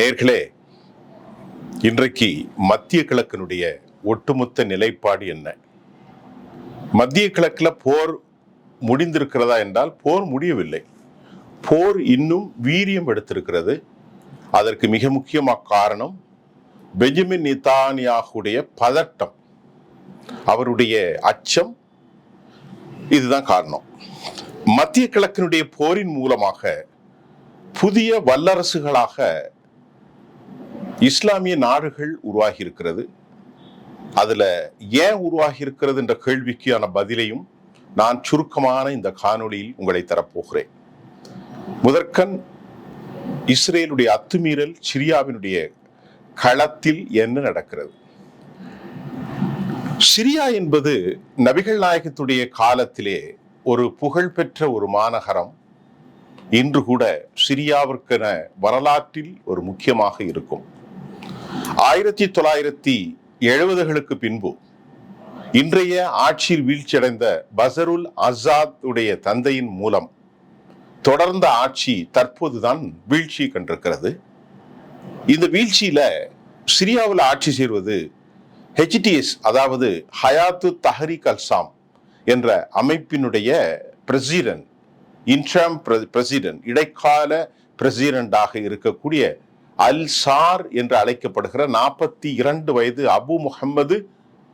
நேர்களே இன்றைக்கு மத்திய கிழக்கினுடைய ஒட்டுமொத்த நிலைப்பாடு என்ன? மத்திய கிழக்கில் போர் முடிந்திருக்கிறதா என்றால் போர் முடியவில்லை. போர் இன்னும் வீரியம் எடுத்திருக்கிறது. அதற்கு மிக முக்கியமாக காரணம் பெஞ்சமின் நிதானியாகுடைய பதட்டம். அவருடைய அச்சம் இதுதான் காரணம். மத்திய கிழக்கினுடைய போரின் மூலமாக புதிய வல்லரசுகளாக இஸ்லாமிய நாடுகள் உருவாகி இருக்கிறது அதுல ஏன் உருவாகி இருக்கிறது என்ற கேள்விக்கான பதிலையும் நான் சுருக்கமான இந்த காணொளியில் உங்களை தரப்போகிறேன். முதற்கண் இஸ்ரேலுடைய அத்துமீறல் சிரியாவினுடைய களத்தில் என்ன நடக்கிறது? சிரியா என்பது நபிகள் நாயகத்துடைய காலத்திலே ஒரு புகழ்பெற்ற ஒரு மாநகரம். இன்று கூட சிரியாவிற்கென வரலாற்றில் ஒரு முக்கியமாக இருக்கும். ஆயிரத்தி தொள்ளாயிரத்தி எழுபதுகளுக்கு பின்பு இன்றைய ஆட்சியில் வீழ்ச்சியடைந்த பசருல் அசாத்துடைய உடைய தந்தையின் மூலம் தொடர்ந்த ஆட்சி தற்போதுதான் வீழ்ச்சி கண்டிருக்கிறது. இந்த வீழ்ச்சியில சிரியாவில் ஆட்சி செய்வது ஹெச்டிஎஸ் அதாவது ஹயாத்து தஹரிக் அல்சாம் என்ற அமைப்பினுடைய பிரசிடென்ட் இன்ட்ரம் பிரசிடென்ட் இடைக்கால பிரசிடென்டாக இருக்கக்கூடிய அல் ஷார் என்று அழைக்கப்படுகிற நாற்பத்தி இரண்டு வயது அபு முகமது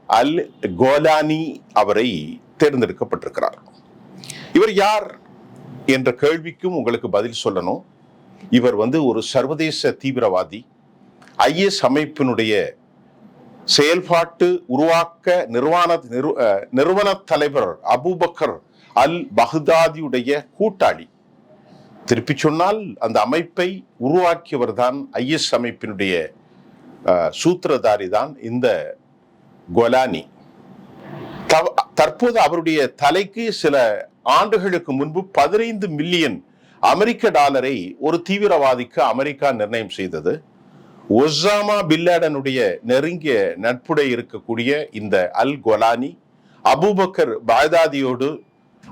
அல் கோலானி அவரை தேர்ந்தெடுக்கப்பட்டிருக்கிறார். இவர் யார் என்ற கேள்விக்கும் உங்களுக்கு பதில் சொல்லணும். இவர் வந்து ஒரு சர்வதேச தீவிரவாதி. ஐஎஸ் அமைப்பினுடைய செயல்பாட்டு உருவாக்க நிர்வாண நிறு- நிறுவன தலைவர் அபூபக்கர் அல் பஹ்தாதியுடைய கூட்டாளி. திருப்பி சொன்னால் அந்த அமைப்பை உருவாக்கியவர் தான் ஐஎஸ் அமைப்பினுடைய சூத்திரதாரி தான் இந்த கொலானி. தவ- தற்போது அவருடைய தலைக்கு சில ஆண்டுகளுக்கு முன்பு பதினைந்து மில்லியன் அமெரிக்க டாலரை ஒரு தீவிரவாதிக்கு அமெரிக்கா நிர்ணயம் செய்தது. ஒசாமா பில்லாடனுடைய நெருங்கிய நட்புடைய இருக்கக்கூடிய இந்த அல் கொலானி அபூபக்கர் பாய்தாதியோடு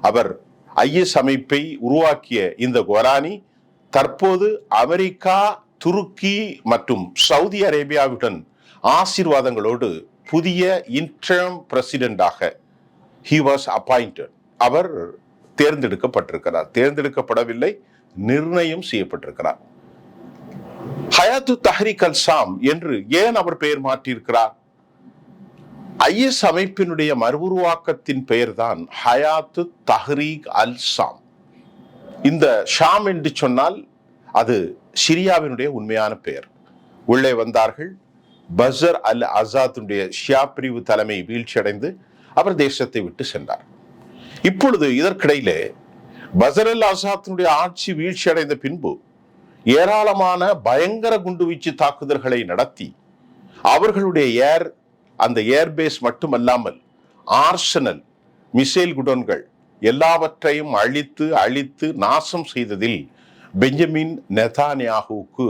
அவர் ஐஎஸ் அமைப்பை உருவாக்கிய இந்த கொரானி தற்போது அமெரிக்கா துருக்கி மற்றும் சவுதி அரேபியாவுடன் ஆசீர்வாதங்களோடு புதிய இன்டர்ம் பிரசிடென்டாக ஹி வாஸ் அப்பாயிண்டட் அவர் தேர்ந்தெடுக்கப்பட்டிருக்கிறார். தேர்ந்தெடுக்கப்படவில்லை நிர்ணயம் செய்யப்பட்டிருக்கிறார். ஹயாத்து தஹரிக் அல் சாம் என்று ஏன் அவர் பெயர் மாற்றியிருக்கிறார்? ஐஎஸ் அமைப்பினுடைய மறுஉருவாக்கத்தின் பெயர்தான் ஹயாத்து தஹ்ரீக் அல் ஷாம். இந்த ஷாம் என்று சொன்னால் அது சிரியாவினுடைய உண்மையான பெயர். உள்ளே வந்தார்கள். பசர் அல் ஆசாத்துடைய ஷியா பிரிவு தலைமை வீழ்ச்சியடைந்து அவர் தேசத்தை விட்டு சென்றார். இப்பொழுது இதற்கிடையிலே பசர் அல் அசாத்தினுடைய ஆட்சி வீழ்ச்சியடைந்த பின்பு ஏராளமான பயங்கர குண்டுவீச்சு தாக்குதல்களை நடத்தி அவர்களுடைய ஏர் அந்த ஏர்பேஸ் மட்டுமல்லாமல் ஆர்சனல் மிசைல் குடோன்கள் எல்லாவற்றையும் அழித்து அழித்து நாசம் செய்ததில் பெஞ்சமின் நெதானியாகுவுக்கு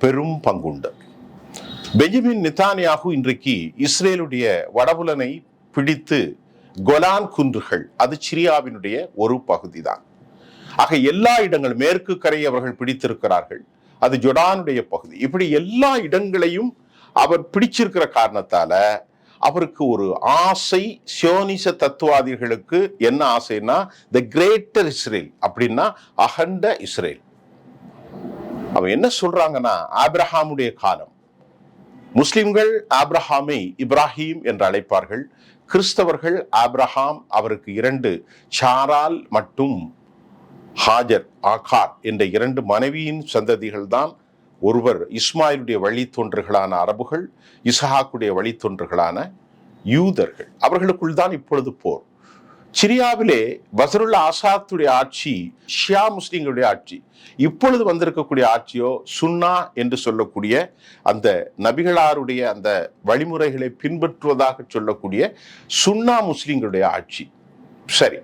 பெரும் பங்குண்டு. பெஞ்சமின் நெதானியாகு இன்றைக்கு இஸ்ரேலுடைய வடபுலனை பிடித்து கொலான் குன்றுகள் அது சிரியாவினுடைய ஒரு பகுதி தான் ஆக எல்லா இடங்களும் மேற்கு கரை அவர்கள் பிடித்திருக்கிறார்கள். அது ஜொடானுடைய பகுதி. இப்படி எல்லா இடங்களையும் அவர் பிடிச்சிருக்கிற காரணத்தால அவருக்கு ஒரு ஆசை சியோனிச தத்துவாதிகளுக்கு என்ன ஆசைன்னா த கிரேட்டர் இஸ்ரேல் அப்படின்னா அகண்ட இஸ்ரேல். அவன் என்ன சொல்றாங்கன்னா ஆப்ரஹாமுடைய காலம். முஸ்லிம்கள் ஆப்ரஹாமை இப்ராஹிம் என்று அழைப்பார்கள். கிறிஸ்தவர்கள் ஆப்ரஹாம் அவருக்கு இரண்டு சாரால் மற்றும் ஹாஜர் ஆகார் என்ற இரண்டு மனைவியின் சந்ததிகள் தான் ஒருவர் இஸ்மாயிலுடைய வழித்தொன்றுகளான அரபுகள் இசஹாக்குடைய வழித்தொன்றுகளான யூதர்கள். அவர்களுக்குள் தான் இப்பொழுது போர். சிரியாவிலே வசருல்லா ஆசாத்துடைய ஆட்சி ஷியா முஸ்லீம்களுடைய ஆட்சி இப்பொழுது வந்திருக்கக்கூடிய ஆட்சியோ சுன்னா என்று சொல்லக்கூடிய அந்த நபிகளாருடைய அந்த வழிமுறைகளை பின்பற்றுவதாக சொல்லக்கூடிய சுன்னா முஸ்லீம்களுடைய ஆட்சி. சரி.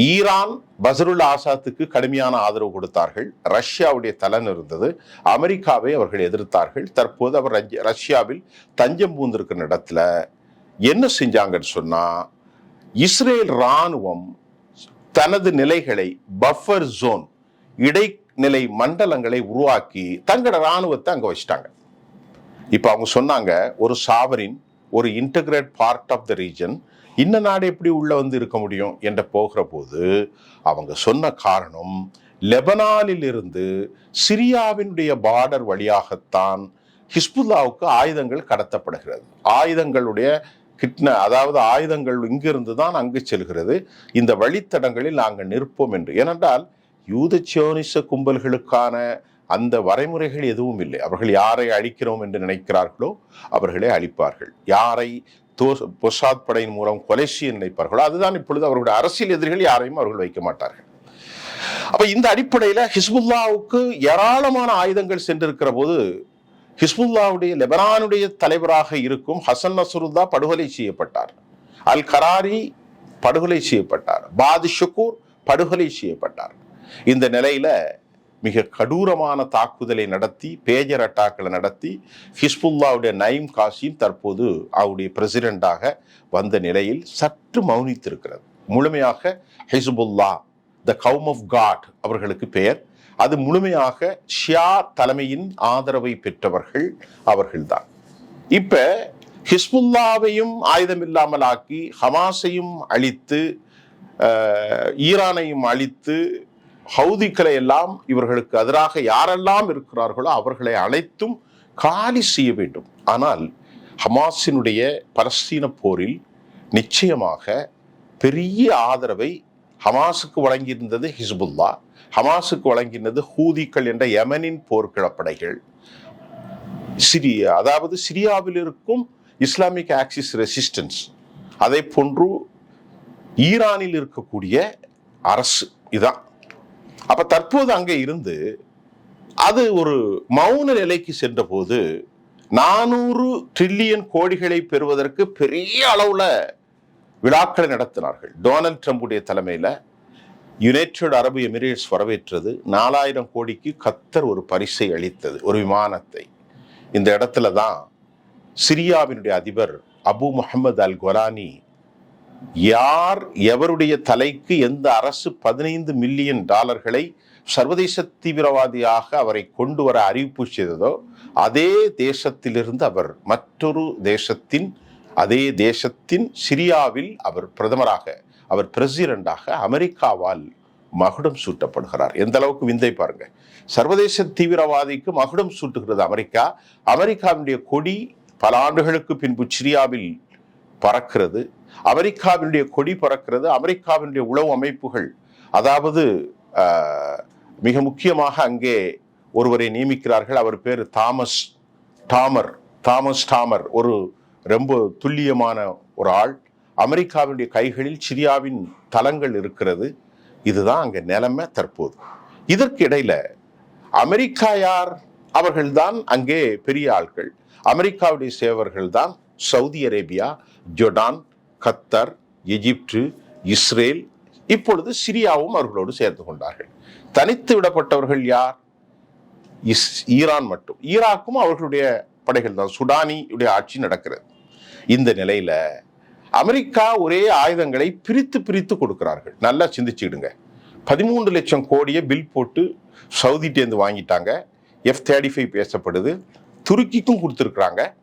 ஈரான் பசருல் ஆசாத்துக்கு கடுமையான ஆதரவு கொடுத்தார்கள். ரஷ்யாவுடைய தலன் இருந்தது. அமெரிக்காவை அவர்கள் எதிர்த்தார்கள். தற்போது அவர் ரஷ்யாவில் தஞ்சம் பூந்திருக்கிற இடத்துல என்ன செஞ்சாங்கன்னு சொன்னால் இஸ்ரேல் ராணுவம் தனது நிலைகளை பஃபர் ஜோன் இடை நிலை மண்டலங்களை உருவாக்கி தங்களோட இராணுவத்தை அங்கே வச்சிட்டாங்க. இப்போ அவங்க சொன்னாங்க ஒரு சாவரின் ஒரு integrate part of the region இன்ன நாடு எப்படி உள்ள வந்து இருக்க முடியும் என்ற போகிற போது அவங்க சொன்ன காரணம் லெபனானில் இருந்து சிரியாவினுடைய பார்டர் வழியாகத்தான் ஹிஸ்புல்லாவுக்கு ஆயுதங்கள் கடத்தப்படுகிறது. ஆயுதங்களுடைய கிட்ன அதாவது ஆயுதங்கள் இங்கிருந்து தான் அங்கு செல்கிறது. இந்த வழித்தடங்களில் நாங்கள் நிற்போம் என்று. ஏனென்றால் யூத சியோனிச கும்பல்களுக்கான அந்த வரைமுறைகள் எதுவும் இல்லை. அவர்கள் யாரை அழிக்கிறோம் என்று நினைக்கிறார்களோ அவர்களே அழிப்பார்கள். யாரை தோ- பொசாத் படையின் மூலம் கொலை செய்ய நினைப்பார்களோ அதுதான் இப்பொழுது அவர்களுடைய அரசியல் எதிரிகள் யாரையும் அவர்கள் வைக்க மாட்டார்கள். அப்ப இந்த அடிப்படையில ஹிஸ்புல்லாவுக்கு ஏராளமான ஆயுதங்கள் சென்றிருக்கிற போது ஹிஸ்புல்லாவுடைய லெபனானுடைய தலைவராக இருக்கும் ஹசன் நசருல்லா படுகொலை செய்யப்பட்டார். அல் கராரி படுகொலை செய்யப்பட்டார். பாதி ஷுக்கூர் படுகொலை செய்யப்பட்டார். இந்த நிலையில மிக கடூரமான தாக்குதலை நடத்தி பேஜர் அட்டாக்களை நடத்தி ஹிஸ்புல்லாவுடைய நயீம் காசிம் தற்போது அவருடைய பிரசிடெண்டாக வந்த நிலையில் சற்று மௌனித்திருக்கிறது முழுமையாக ஹிஸ்புல்லா த கவும் ஆஃப் காட் அவர்களுக்கு பெயர். அது முழுமையாக ஷியா தலைமையின் ஆதரவை பெற்றவர்கள் அவர்கள்தான். இப்ப ஹிஸ்புல்லாவையும் ஆயுதம் இல்லாமல் ஆக்கி ஹமாஸையும் அழித்து ஈரானையும் அழித்து ஹவுதிக்களை எல்லாம் இவர்களுக்கு எதிராக யாரெல்லாம் இருக்கிறார்களோ அவர்களை அனைத்தும் காலி செய்ய வேண்டும். ஆனால் ஹமாஸினுடைய பலஸ்தீன போரில் நிச்சயமாக பெரிய ஆதரவை ஹமாஸுக்கு வழங்கியிருந்தது ஹிஸ்புல்லா ஹமாஸுக்கு வழங்கியிருந்தது ஹூதிக்கள் என்ற யமனின் போர்க்கிழப்படைகள். சிரியா அதாவது சிரியாவில் இருக்கும் இஸ்லாமிக் ஆக்சிஸ் ரெசிஸ்டன்ஸ் அதே போன்று ஈரானில் இருக்கக்கூடிய அரசு இதான். அப்ப தற்போது அங்கே இருந்து அது ஒரு மௌன நிலைக்கு சென்றபோது நானூறு ட்ரில்லியன் கோடிகளை பெறுவதற்கு பெரிய அளவில் விழாக்களை நடத்தினார்கள். டொனால்ட் ட்ரம்புடைய தலைமையில் யுனைடெட் அரபு எமிரேட்ஸ் வரவேற்றது. நாலாயிரம் கோடிக்கு கத்தர் ஒரு பரிசை அளித்தது ஒரு விமானத்தை. இந்த இடத்துல தான் சிரியாவினுடைய அதிபர் அபு முகமது அல் கொலானி யார் எவருடைய தலைக்கு எந்த அரசு பதினைந்து மில்லியன் டாலர்களை சர்வதேச தீவிரவாதியாக அவரை கொண்டு வர அறிவிப்பு செய்ததோ அதே தேசத்திலிருந்து அவர் மற்றொரு தேசத்தின் அதே தேசத்தின் சிரியாவில் அவர் பிரதமராக அவர் பிரசிடண்டாக அமெரிக்காவால் மகுடம் சூட்டப்படுகிறார். எந்த அளவுக்கு விந்தை பாருங்க. சர்வதேச தீவிரவாதிக்கு மகுடம் சூட்டுகிறது அமெரிக்கா. அமெரிக்காவினுடைய கொடி பல ஆண்டுகளுக்கு பின்பு சிரியாவில் பறக்கிறது. அமெரிக்காவினுடைய கொடி பறக்கிறது அமெரிக்காவினுடைய உளவு அமைப்புகள். அதாவது மிக முக்கியமாக அங்கே ஒருவரை நியமிக்கிறார்கள். அவர் பேர் தாமஸ் டாமர். தாமஸ் டாமர் ஒரு ரொம்ப துல்லியமான ஒரு ஆள். அமெரிக்காவினுடைய கைகளில் சிரியாவின் தளங்கள் இருக்கிறது. இதுதான் அங்க நிலைமை தற்போது. இதற்கு இடையில அமெரிக்கா யார்? அவர்கள்தான் அங்கே பெரிய ஆட்கள் அமெரிக்காவுடைய சேவர்கள் தான் சவுதி அரேபியா ஜொர்டான் கத்தர் எகிப்து இஸ்ரேல் இப்பொழுது சிரியாவும் அவர்களோடு சேர்ந்து கொண்டார்கள். தனித்து விடப்பட்டவர்கள் யார்? இஸ் ஈரான் மட்டும். ஈராக்கும் அவர்களுடைய படைகள் தான். சுடானியுடைய ஆட்சி நடக்கிறது. இந்த நிலையில அமெரிக்கா ஒரே ஆயுதங்களை பிரித்து பிரித்து கொடுக்கிறார்கள். நல்லா சிந்திச்சுக்கிடுங்க. பதிமூன்று லட்சம் கோடியை பில் போட்டு சவுதிட்டேந்து வாங்கிட்டாங்க. எஃப் தேர்ட்டி ஃபைவ் பேசப்படுது. துருக்கிக்கும் கொடுத்துருக்குறாங்க.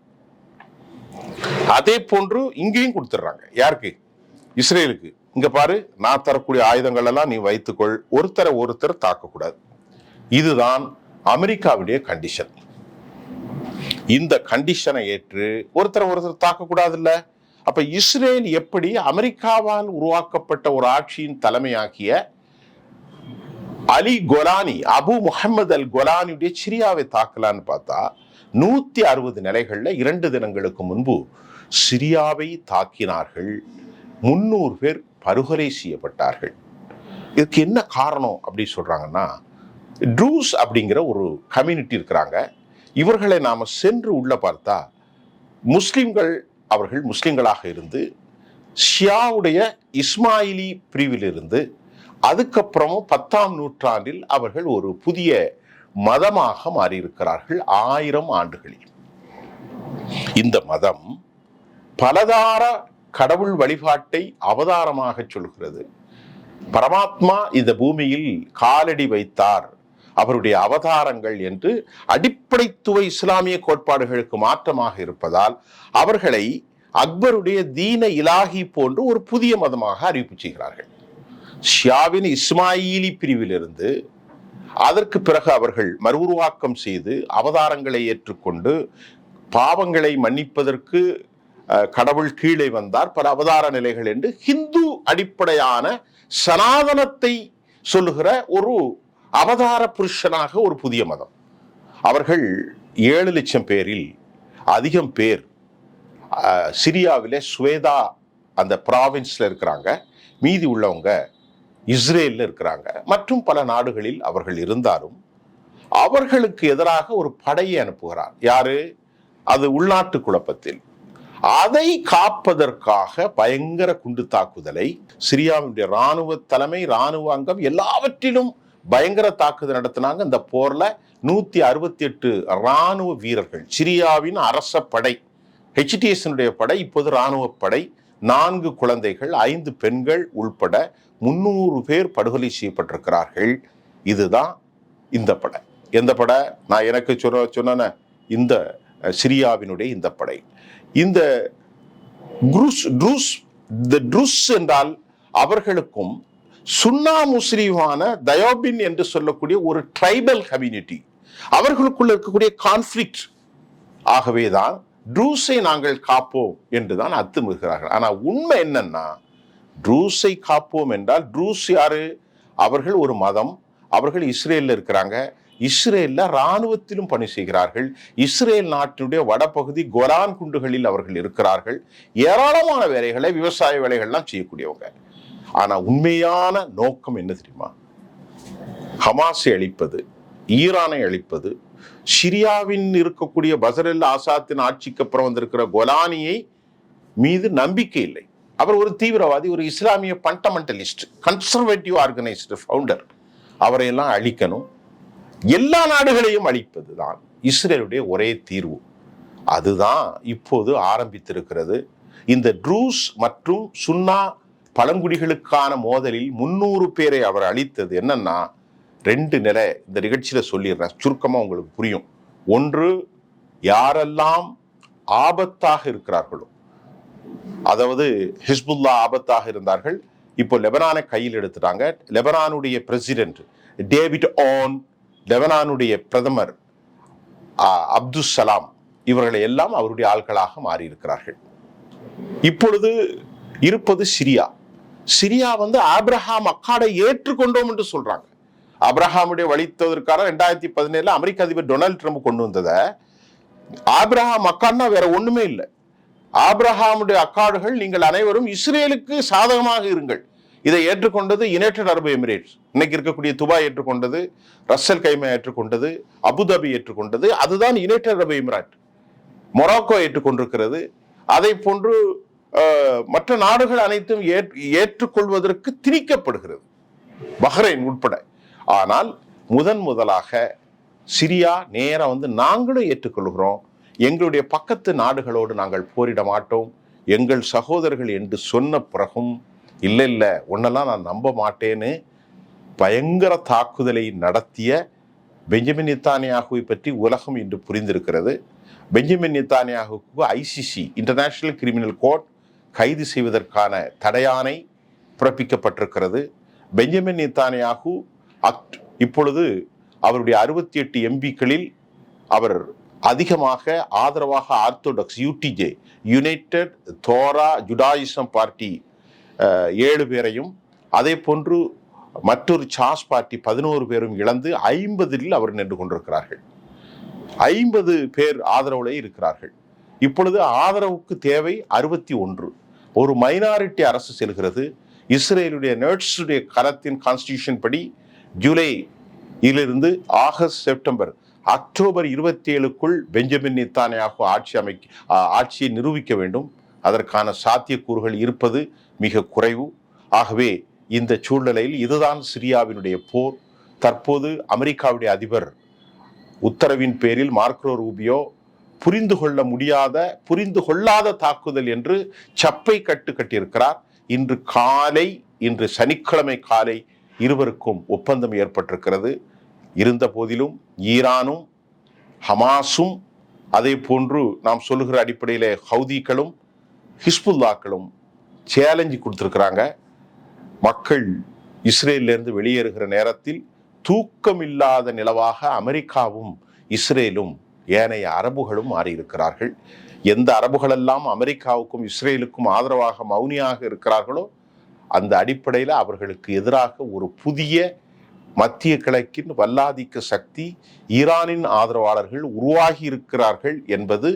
அதே போன்று இங்கேயும் கொடுத்துட்றாங்க. யாருக்கு? இஸ்ரேலுக்கு. இங்க பாரு நான் தரக்கூடிய ஆயுதங்கள் எல்லாம் நீ வைத்துக்கொள். ஒருத்தரை ஒருத்தர் தாக்கக்கூடாது. இதுதான் அமெரிக்காவுடைய கண்டிஷன் இந்த கண்டிஷனை ஏற்று ஒருத்தரை ஒருத்தர் தாக்கக்கூடாதுல்ல. அப்ப இஸ்ரேல் எப்படி அமெரிக்காவால் உருவாக்கப்பட்ட ஒரு ஆட்சியின் தலைமையாக்கிய அலி கொலானி அபு முகமது அல் கொலானியுடைய சிரியாவை தாக்கலான்னு பார்த்தா நூத்தி அறுபது நிலைகள்ல இரண்டு தினங்களுக்கு முன்பு சிரியாவை தாக்கினார்கள். முன்னூறு பேர் படுகொலை செய்யப்பட்டார்கள். இதுக்கு என்ன காரணம் அப்படி சொல்கிறாங்கன்னா ட்ரூஸ் அப்படிங்கிற ஒரு கம்யூனிட்டி இருக்கிறாங்க. இவர்களை நாம் சென்று உள்ளே பார்த்தா முஸ்லீம்கள் அவர்கள் முஸ்லீம்களாக இருந்து ஷியாவுடைய இஸ்மாயிலி பிரிவிலிருந்து அதுக்கப்புறமும் பத்தாம் நூற்றாண்டில் அவர்கள் ஒரு புதிய மதமாக மாறியிருக்கிறார்கள் ஆயிரம் ஆண்டுகளில். இந்த மதம் பலதார கடவுள் வழிபாட்டை அவதாரமாக சொல்கிறது. பரமாத்மா இந்த பூமியில் காலடி வைத்தார். அவருடைய அவதாரங்கள் என்று அடிப்படைத்துவ இஸ்லாமிய கோட்பாடுகளுக்கு மாற்றமாக இருப்பதால் அவர்களை அக்பருடைய தீன இலாஹி போன்று ஒரு புதிய மதமாக அறிவிப்பு செய்கிறார்கள். ஷியாவின் இஸ்மாயிலி பிரிவிலிருந்து அதற்கு பிறகு அவர்கள் மறுஉருவாக்கம் செய்து அவதாரங்களை ஏற்றுக்கொண்டு பாவங்களை மன்னிப்பதற்கு கடவுள் கீழே வந்தார் பல அவதார நிலைகள் என்று ஹிந்து அடிப்படையான சனாதனத்தை சொல்லுகிற ஒரு அவதார புருஷனாக ஒரு புதிய மதம். அவர்கள் ஏழு லட்சம் பேரில் அதிகம் பேர் சிரியாவில் ஸ்வேதா சுவேதா அந்த ப்ராவின்ஸில் இருக்கிறாங்க மீதி உள்ளவங்க இஸ்ரேலில் இருக்கிறாங்க மற்றும் பல நாடுகளில் அவர்கள் இருந்தாலும் அவர்களுக்கு எதிராக ஒரு படையை அனுப்புகிறார். யாரு? அது உள்நாட்டு குழப்பத்தில். அதை காப்பதற்காக பயங்கர குண்டு தாக்குதலை சிரியாவினுடைய ராணுவ தலைமை ராணுவ அங்கம் எல்லாவற்றிலும் பயங்கர தாக்குதல் நடத்தினாங்க. இந்த போர்ல நூத்தி அறுபத்தி எட்டு ராணுவ வீரர்கள். சிரியாவின் அரச படை ஹெச்டிஎஸ்னுடைய படை இப்போது ராணுவ படை. நான்கு குழந்தைகள் ஐந்து பெண்கள் உள்பட முன்னூறு பேர் படுகொலை செய்யப்பட்டிருக்கிறார்கள். இதுதான் இந்த படை. எந்த படை? நான் எனக்கு சொன்ன சொன்ன இந்த சிரியாவினுடைய இந்த படை. இந்த குருஸ் ட்ரூஸ் த ட்ரூஸ் என்றால் அவர்களுக்கும் சுன்னா முஸ்லீமான தயோபின் என்று சொல்லக்கூடிய ஒரு ட்ரைபல் கம்யூனிட்டி அவர்களுக்குள்ள இருக்கக்கூடிய கான்ஃப்ளிக்ட் ஆகவே தான் ட்ரூஸை நாங்கள் காப்போம் என்று தான் அத்துமுகிறார்கள் ஆனால் உண்மை என்னன்னா ட்ரூஸை காப்போம் என்றால் ட்ரூஸ் யாரு? அவர்கள் ஒரு மதம். அவர்கள் இஸ்ரேலில் இருக்கிறாங்க. இஸ்ரேலில் ராணுவத்திலும் பணி செய்கிறார்கள். இஸ்ரேல் நாட்டினுடைய வடபகுதி கொலான் குண்டுகளில் அவர்கள் இருக்கிறார்கள். ஏராளமான வேலைகளை விவசாய வேலைகள்லாம் செய்யக்கூடியவங்க. ஆனால் உண்மையான நோக்கம் என்ன தெரியுமா? ஹமாஸை அழிப்பது ஈரானை அழிப்பது சிரியாவின் இருக்கக்கூடிய பசரல் ஆசாத்தின் ஆட்சிக்கு அப்புறம் வந்திருக்கிற கொலானியை மீது நம்பிக்கை இல்லை. அவர் ஒரு தீவிரவாதி ஒரு இஸ்லாமிய பண்டமெண்டலிஸ்ட் கன்சர்வேட்டிவ் ஆர்கனைஸ்டு ஃபவுண்டர் அவரையெல்லாம் அழிக்கணும். எல்லா நாடுகளையும் அழிப்பது தான் இஸ்ரேலுடைய ஒரே தீர்வு. அதுதான் இப்போது ஆரம்பித்திருக்கிறது. இந்த ட்ரூஸ் மற்றும் சுன்னா பழங்குடிகளுக்கான மோதலில் முன்னூறு பேரை அவர் அழித்தது என்னன்னா ரெண்டு நிலை இந்த நிகழ்ச்சியில் சொல்லிடுறேன். சுருக்கமாக உங்களுக்கு புரியும். ஒன்று யாரெல்லாம் ஆபத்தாக இருக்கிறார்களோ அதாவது ஹிஸ்புல்லா ஆபத்தாக இருந்தார்கள். இப்போ லெபனானை கையில் எடுத்துட்டாங்க. லெபனானுடைய பிரசிடென்ட் டேவிட் ஆன் லெபனானுடைய பிரதமர் அப்துல் சலாம் இவர்களை எல்லாம் அவருடைய ஆள்களாக மாறியிருக்கிறார்கள். இப்பொழுது இருப்பது சிரியா. சிரியா வந்து ஆப்ரஹாம் அக்காடை ஏற்றுக்கொண்டோம் என்று சொல்றாங்க. ஆப்ரஹாமுடைய வழித்ததற்கான ரெண்டாயிரத்தி பதினேழுல அமெரிக்க அதிபர் டொனால்ட் ட்ரம்ப் கொண்டு வந்ததை ஆப்ரஹாம் அக்கான்னா வேற ஒண்ணுமே இல்லை. ஆப்ரஹாமுடைய அக்காடுகள் நீங்கள் அனைவரும் இஸ்ரேலுக்கு சாதகமாக இருங்கள். இதை ஏற்றுக்கொண்டது யுனைடெட் அரபு எமிரேட்ஸ் இன்னைக்கு இருக்கக்கூடிய துபாய் ஏற்றுக்கொண்டது ரஸ்ஸல் கைமா ஏற்றுக்கொண்டது அபுதாபி ஏற்றுக்கொண்டது அதுதான் யுனைடெட் அரபு எமிரேட் மொராக்கோ ஏற்றுக்கொண்டிருக்கிறது. அதை போன்று மற்ற நாடுகள் அனைத்தும் ஏற்றுக்கொள்வதற்கு திணிக்கப்படுகிறது. பஹ்ரைன் உட்பட. ஆனால் முதன் முதலாக சிரியா நேராக வந்து நாங்களும் ஏற்றுக்கொள்கிறோம். எங்களுடைய பக்கத்து நாடுகளோடு நாங்கள் போரிட மாட்டோம். எங்கள் சகோதரர்கள் என்று சொன்ன பிறகும் இல்லை இல்லை உன்னெல்லாம் நான் நம்ப மாட்டேன்னு பயங்கர தாக்குதலை நடத்திய பெஞ்சமின் நித்தானியாகுவை பற்றி உலகம் இன்று புரிந்திருக்கிறது. பெஞ்சமின் நித்தானியாகுவுக்கு ஐசிசி இன்டர்நேஷ்னல் கிரிமினல் கோர்ட் கைது செய்வதற்கான தடையானை பிறப்பிக்கப்பட்டிருக்கிறது. பெஞ்சமின் நித்தானியாகு அக் இப்பொழுது அவருடைய அறுபத்தி எட்டு எம்பிக்களில் அவர் அதிகமாக ஆதரவாக orthodox UTJ united Torah Judaism party ஏழு பேரையும் அதே போன்று மற்றொரு சாஸ் பார்ட்டி பதினோரு பேரும் இழந்து ஐம்பதில் அவர் நின்று கொண்டிருக்கிறார்கள். ஐம்பது பேர் ஆதரவுலே இருக்கிறார்கள். இப்பொழுது ஆதரவுக்கு தேவை அறுபத்தி ஒன்று. ஒரு மைனாரிட்டி அரசு செல்கிறது. இஸ்ரேலுடைய நர்ட்ஸுடைய கரத்தின் கான்ஸ்டியூஷன் படி ஜூலை இலிருந்து ஆகஸ்ட் செப்டம்பர் அக்டோபர் இருபத்தி ஏழுக்குள் பெஞ்சமின் நித்தானியாக ஆட்சி அமைக்க ஆட்சியை நிரூபிக்க வேண்டும். அதற்கான சாத்தியக்கூறுகள் இருப்பது மிக குறைவு. ஆகவே இந்த சூழ்நிலையில் இதுதான் சிரியாவினுடைய போர். தற்போது அமெரிக்காவுடைய அதிபர் உத்தரவின் பேரில் மார்க்ரோ ரூபியோ புரிந்து கொள்ள முடியாத புரிந்து கொள்ளாத தாக்குதல் என்று சப்பை கட்டு கட்டியிருக்கிறார். இன்று காலை இன்று சனிக்கிழமை காலை இருவருக்கும் ஒப்பந்தம் ஏற்பட்டிருக்கிறது. இருந்த போதிலும் ஈரானும் ஹமாஸும் அதே போன்று நாம் சொல்லுகிற அடிப்படையில் ஹவுதிகளும் ஹிஸ்புல்லாக்களும் சேலஞ்சு கொடுத்துருக்குறாங்க. மக்கள் இஸ்ரேலிருந்து வெளியேறுகிற நேரத்தில் தூக்கமில்லாத நிலவாக அமெரிக்காவும் இஸ்ரேலும் ஏனைய அரபுகளும் மாறியிருக்கிறார்கள். எந்த அரபுகளெல்லாம் அமெரிக்காவுக்கும் இஸ்ரேலுக்கும் ஆதரவாக மௌனியாக இருக்கிறார்களோ அந்த அடிப்படையில் அவர்களுக்கு எதிராக ஒரு புதிய மத்திய கிழக்கின் வல்லாதிக்க சக்தி ஈரானின் ஆதரவாளர்கள் உருவாகி இருக்கிறார்கள் என்பது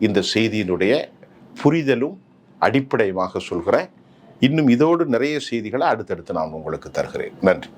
இந்த செய்தியினுடைய புரிதலும் அடிப்படையாக சொல்கிறேன். இன்னும் இதோடு நிறைய செய்திகளை அடுத்தடுத்து நான் உங்களுக்கு தருகிறேன். நன்றி.